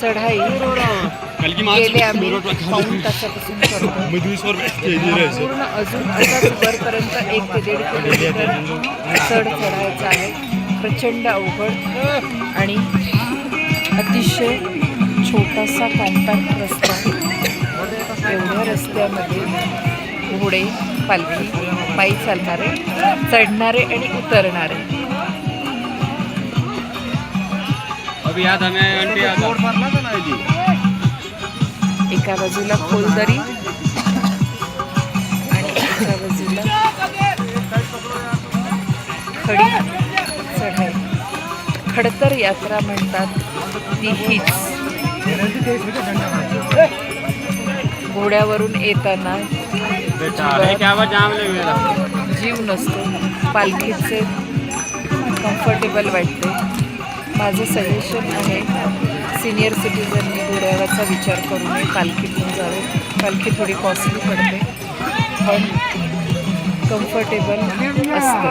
चढाई. गेले आम्ही पाऊण तासापासून पूर्ण अजून असाच वरपर्यंत एक ते दीड किलोमीटर चढ चढायचा आहे. प्रचंड अवघड आणि अतिशय छोटासा कॉम्पॅक्ट रस्ता एवढ्या रस्त्यामध्ये घोडे पालखी पायी चालणारे चढणारे आणि उतरणारे. याद एका बाजूला खोलदरी आणि एका बाजूला खडी. चढाई. खडतर यात्रा म्हणतात ती हीच. घोड्यावरून येताना जीव नसतो. पालखीचे कम्फर्टेबल वाटते. माझं सजेशन आहे सिनियर सिटीजननी घोड्यावरचा विचार करू नये पालखीतून जावे. पालखी थोडी कॉस्टली पडते पण कम्फर्टेबल असतं.